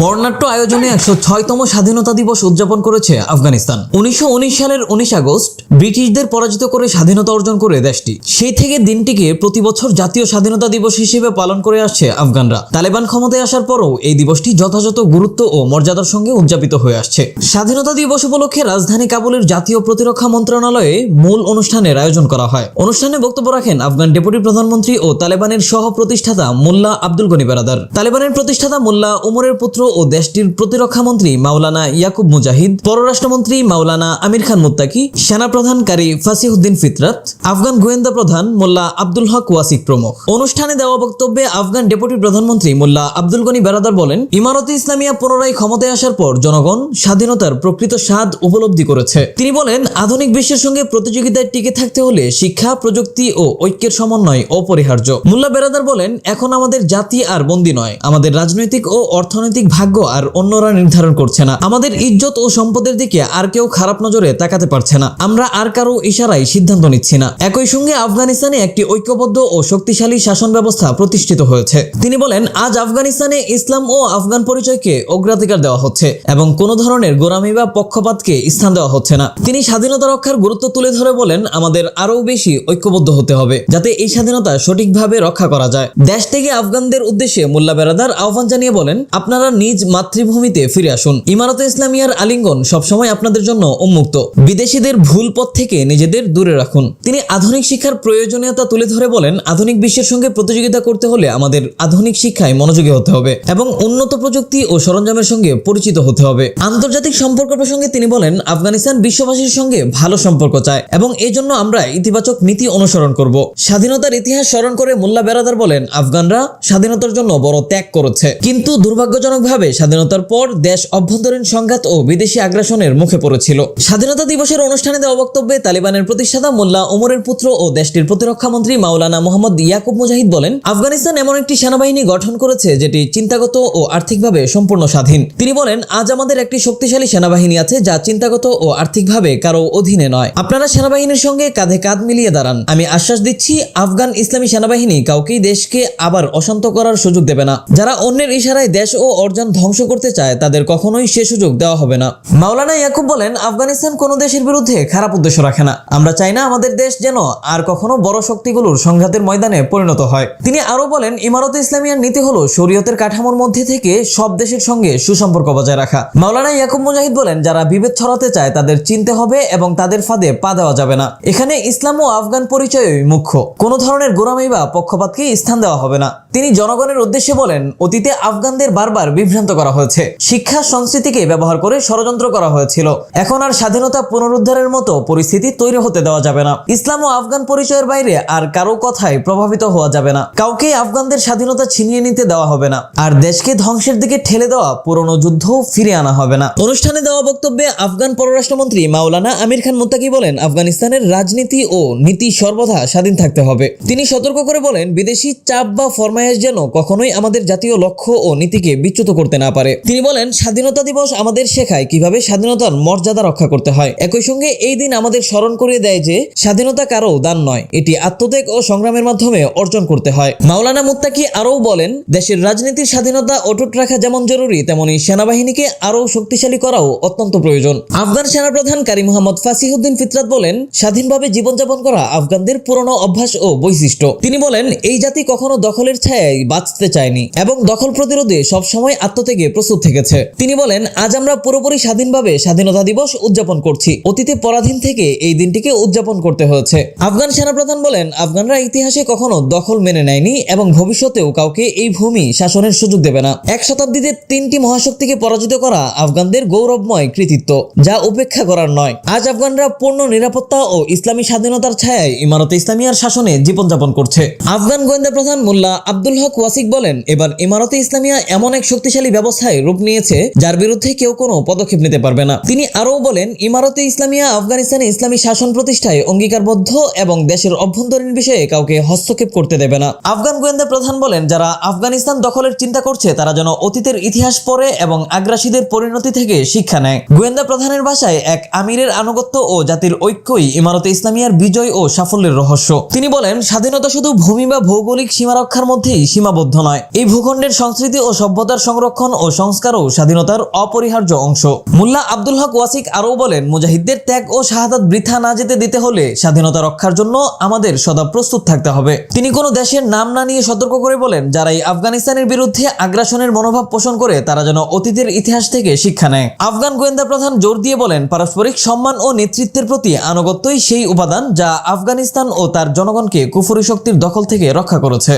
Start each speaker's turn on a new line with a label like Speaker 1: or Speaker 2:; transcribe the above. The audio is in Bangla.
Speaker 1: বর্ণাঢ্য আয়োজনে একশো ছয়তম স্বাধীনতা দিবস উদযাপন করেছে আফগানিস্তান। উনিশশো উনিশ সালের উনিশ আগস্ট ব্রিটিশদের পরাজিত করে স্বাধীনতা অর্জন করে দেশটি। সেই থেকে দিনটিকে প্রতি বছর জাতীয় স্বাধীনতা দিবস হিসেবে পালন করে আসছে আফগানরা। তালেবান ক্ষমতায় আসার পরও এই দিবসটি যথাযথ গুরুত্ব ও মর্যাদার সঙ্গে উদযাপিত হয়ে আসছে। স্বাধীনতা দিবস উপলক্ষে রাজধানী কাবুলের জাতীয় প্রতিরক্ষা মন্ত্রণালয়ে মূল অনুষ্ঠানের আয়োজন করা হয়। অনুষ্ঠানে বক্তব্য রাখেন আফগান ডেপুটি প্রধানমন্ত্রী ও তালেবানের সহ প্রতিষ্ঠাতা মোল্লা আব্দুল গনি বেরাদার। তালেবানের প্রতিষ্ঠাতা মোল্লা উমরের পুত্র ও দেশটির প্রতিরক্ষা মন্ত্রী মাওলানা ইয়াকুব মুজাহিদ, পররাষ্ট্রমন্ত্রী মাওলানা আমির খান মুত্তাকি সেনাপ্রধান কারি ফাসিহুদ্দিন ফিতরাত, আফগান গোয়েন্দা প্রধান মোল্লা আব্দুল হক ওয়াসিক প্রমুখ। অনুষ্ঠানে দেওয়া বক্তব্যে আফগান ডেপুটি প্রধানমন্ত্রী মোল্লা আব্দুল গনি বেরাদার বলেন, ইমারতে ইসলামিয়া পুনরায় ক্ষমতায় আসার পর জনগণ স্বাধীনতার প্রকৃত স্বাদ উপলব্ধি করেছে। তিনি বলেন, আধুনিক বিশ্বের সঙ্গে প্রতিযোগিতায় টিকে থাকতে হলে শিক্ষা, প্রযুক্তি ও ঐক্যের সমন্বয় অপরিহার্য। মোল্লা বেরাদার বলেন, এখন আমাদের জাতি আর বন্দী নয়, আমাদের রাজনৈতিক ও অর্থনৈতিক ভাগ্য আর অন্যরা নির্ধারণ করছে না। আমাদের ইজ্জত ও সম্পদের দিকে আর কেউ খারাপ নজরে তাকাতে পারছে না। আমরা আর কারও ইশারায় সিদ্ধান্ত নিচ্ছি না। একই সঙ্গে আফগানিস্তানে একটি ঐক্যবদ্ধ ও শক্তিশালী শাসন ব্যবস্থা প্রতিষ্ঠিত হয়েছে। তিনি বলেন, আজ আফগানিস্তানে ইসলাম ও আফগান পরিচয়কে অগ্রাধিকার দেওয়া হচ্ছে এবং কোনো ধরনের গোরামি বা পক্ষপাতকে স্থান দেওয়া হচ্ছে না। তিনি স্বাধীনতা রক্ষার গুরুত্ব তুলে ধরে বলেন, আমাদের আরও বেশি ঐক্যবদ্ধ হতে হবে যাতে এই স্বাধীনতা সঠিকভাবে রক্ষা করা যায়। দেশ থেকে আফগানদের উদ্দেশ্যে মোল্লা বেরাদার আহ্বান জানিয়ে বলেন, আপনারা নিজ মাতৃভূমিতে ফিরে আসুন। ইমারতে ইসলামিয়ার আলিঙ্গন সবসময় আপনাদের জন্য উন্মুক্ত। বিদেশিদের ভুল পথ থেকে নিজেদের দূরে রাখুন। তিনি আধুনিক শিক্ষার প্রয়োজনীয়তা তুলে ধরে বলেন, আধুনিক বিশ্বের সঙ্গে প্রতিযোগিতা করতে হলে আমাদের আধুনিক শিক্ষায় মনোযোগী হতে হবে এবং উন্নত প্রযুক্তি ও সরঞ্জামের সঙ্গে পরিচিত হতে হবে। আন্তর্জাতিক সম্পর্ক প্রসঙ্গে তিনি বলেন, আফগানিস্তান বিশ্ববাসীর সঙ্গে ভালো সম্পর্ক চায় এবং এই জন্য আমরা ইতিবাচক নীতি অনুসরণ করব। স্বাধীনতার ইতিহাস স্মরণ করে মোল্লা বেরাদার বলেন, আফগানরা স্বাধীনতার জন্য বড় ত্যাগ করেছে। কিন্তু দুর্ভাগ্যজনকভাবে স্বাধীনতার পর দেশ অভ্যন্তরীণ সংঘাত ও বিদেশি আগ্রাসনের মুখে পড়েছিল। স্বাধীনতা দিবসের অনুষ্ঠানে দেওয়া বক্তব্যে তালিবানের প্রতিষ্ঠাতা মোল্লা ওমরের পুত্র ও দেশটির প্রতিরক্ষা মন্ত্রী মাওলানা মোহাম্মদ ইয়াকুব মুজাহিদ বলেন, আফগানিস্তান এমন একটি সেনাবাহিনী গঠন করেছে যেটি চিন্তাগত ও আর্থিকভাবে সম্পূর্ণ স্বাধীন। তিনি বলেন, আজ আমাদের একটি শক্তিশালী সেনাবাহিনী আছে যা চিন্তাগত ও আর্থিকভাবে কারও অধীনে নয়। আপনারা সেনাবাহিনীর সঙ্গে কাঁধে কাঁধ মিলিয়ে দাঁড়ান। আমি আশ্বাস দিচ্ছি আফগান ইসলামী সেনাবাহিনী কাউকেই দেশকে আবার অশান্ত করার সুযোগ দেবে না। যারা অন্যের ইশারায় দেশ ও অর্জন ধ্বংস করতে চায়, তাদের কখনোই সে সুযোগ দেওয়া হবে না। মাওলানা ইয়াকুব বলেন, আফগানিস্তান কোনো দেশের বিরুদ্ধে খারাপ উদ্দেশ্য রাখে না। আমরা চাই না আমাদের দেশ যেন আর কখনো বড় শক্তিগুলোর সংঘাতের ময়দানে পরিণত হয়। তিনি আরও বলেন, ইমারত ইসলামিয়ার নীতি হলো শরীয়তের কাঠামোর মধ্যে থেকে সব দেশের সঙ্গে সুসম্পর্ক বজায় রাখা। মাওলানা ইয়াকুব মুজাহিদ বলেন, যারা বিভেদ ছড়াতে চায়, তাদের চিনতে হবে এবং তাদের ফাঁদে পা দেওয়া যাবে না। এখানে ইসলাম ও আফগান পরিচয়ই মুখ্য। কোনো ধরনের গোরামি বা পক্ষপাতকে স্থান দেওয়া হবে না। তিনি জনগণের উদ্দেশ্যে বলেন, অতীতে আফগানদের বারবার বিভ্রান্ত করা হয়েছে। শিক্ষা সংস্কৃতিকে ব্যবহার করে ষড়যন্ত্র করা হয়েছিল। এখন আর স্বাধীনতা পুনরুদ্ধারের মতো পরিস্থিতি তৈরি হতে দেওয়া যাবে না। ইসলাম ও আফগান পরিচয়ের বাইরে আর কারও কথায় প্রভাবিত হওয়া যাবে না। কাউকে আফগানদের স্বাধীনতা ছিনিয়ে নিতে দেওয়া হবে না। আর দেশকে ধ্বংসের দিকে ঠেলে দেওয়া, পুরনো যুদ্ধ ফিরে আনা হবে না। অনুষ্ঠানে দেওয়া বক্তব্যে আফগান পররাষ্ট্রমন্ত্রী মাওলানা আমির খান মুত্তাকি বলেন, আফগানিস্তানের রাজনীতি ও নীতি সর্বদা স্বাধীন থাকতে হবে। তিনি সতর্ক করে বলেন, বিদেশি চাপ বা ফরমায়েশ যেন কখনোই আমাদের জাতীয় লক্ষ্য ও নীতিকে বিচ্যুত করতে না পারে। তিনি বলেন, স্বাধীনতা দিবস আমাদের শেখায় কীভাবে স্বাধীনতার মর্যাদা রক্ষা করতে হয়। একই সঙ্গে এই দিন আমাদের স্মরণ করিয়ে দেয় যে, স্বাধীনতা কারও দান নয়, এটি আত্মত্যাগ ও সংগ্রামের মাধ্যমে অর্জন করতে হয়। মাওলানা মুত্তাকি আরও বলেন, দেশের রাজনীতির স্বাধীনতা অটুট রাখা যেমন জরুরি, তেমনি সেনাবাহিনীকে আরও শক্তিশালী করাও অত্যন্ত প্রয়োজন। আফগান সেনাপ্রধান কারি মোহাম্মদ ফাসিহুদ্দিন ফিতরাত বলেন, স্বাধীনভাবে জীবনযাপন করা আফগানদের পুরনো অভ্যাস ও বৈশিষ্ট্য। তিনি বলেন, এই জাতি কখনো দখলের ছায়ায় বাঁচতে চায়নি এবং দখল প্রতিরোধে সবসময় আত্মত্যাগে প্রস্তুত থেকেছে। তিনি বলেন, আজ আমরা পুরোপুরি স্বাধীনভাবে স্বাধীনতা দিবস উদযাপন করছি। অতীতে পরাধীন থেকে এই দিনটিকে উদযাপন করতে হয়েছে। আফগান সেনাপ্রধান বলেন, আফগানরা ইতিহাসে কখনো দখল মেনে নেয়নি এবং ভবিষ্যতেও কাউকে এই ভূমি শাসনের সুযোগ দেবে না। এক শতাব্দীতে তিনটি মহাশক্তিকে পরাজিত করা আফগানদের গৌরবময় কৃতিত্ব, যা উপেক্ষা করার নয়। আজ আফগানরা পূর্ণ নিরাপত্তা ও ইসলামী স্বাধীনতার ছায়ায় ইমারতে ইসলামিয়ার শাসনে জীবনযাপন করছে। আফগান গোয়েন্দা প্রধান মোল্লা আব্দুল হক ওয়াসিক বলেন, এবার ইমারতে ইসলামিয়া এমন এক শক্তিশালী ব্যবস্থায় রূপ নিয়েছে, যার বিরুদ্ধে কেউ কোনো পদক্ষেপ নিতে পারবে না। তিনি আরও বলেন, ইমারতে ইসলামিয়া আফগানিস্তানে ইসলামী শাসন প্রতিষ্ঠায় অঙ্গীকারবদ্ধ এবং দেশের অভ্যন্তরীণ বিষয়ে কাউকে হস্তক্ষেপ করতে দেবে না। আফগান গোয়েন্দা প্রধান বলেন, যারা আফগানিস্তান দখলের চিন্তা করছে, তারা যেন অতীতের ইতিহাস পড়ে এবং আগ্রাসীদের পরিণতি থেকে শিক্ষা নেয়। গোয়েন্দা প্রধানের ভাষায় এক আমিরের আনুগত্য ও জাতির ঐক্যই ইমারতে ইসলামিয়ার বিজয় ও সাফল্যের রহস্য। তিনি বলেন, স্বাধীনতা শুধু ভূমি বা ভৌগোলিক সীমা রক্ষার মধ্যেই সীমাবদ্ধ নয়, এই ভূখণ্ডের সংস্কৃতি ও সভ্যতার সংরক্ষণ ও সংস্কারও স্বাধীনতার অপরিহার্য অংশ। মোল্লা আব্দুল হক ওয়াসিক আরও বলেন, মুজাহিদদের ত্যাগ ও শাহাদাত বৃথা না যেতে দিতে হলে স্বাধীনতা রক্ষার জন্য আমাদের সদা প্রস্তুত থাকতে হবে। তিনি কোনো দেশের নাম না নিয়ে সতর্ক করে বলেন, যারা এই আফগানিস্তানের বিরুদ্ধে আগ্রাসনের মনোভাব পোষণ করে, তারা যেন অতীতের ইতিহাস থেকে শিক্ষা নেয়। আফগান গোয়েন্দা প্রধান জোর দিয়ে বলেন, পারস্পরিক সম্মান ও নেতৃত্বের প্রতি আনুগত্যই সেই উপাদান যা আফগানিস্তান ও তার জনগণকে কুফুরি শক্তির দখল থেকে রক্ষা করেছে।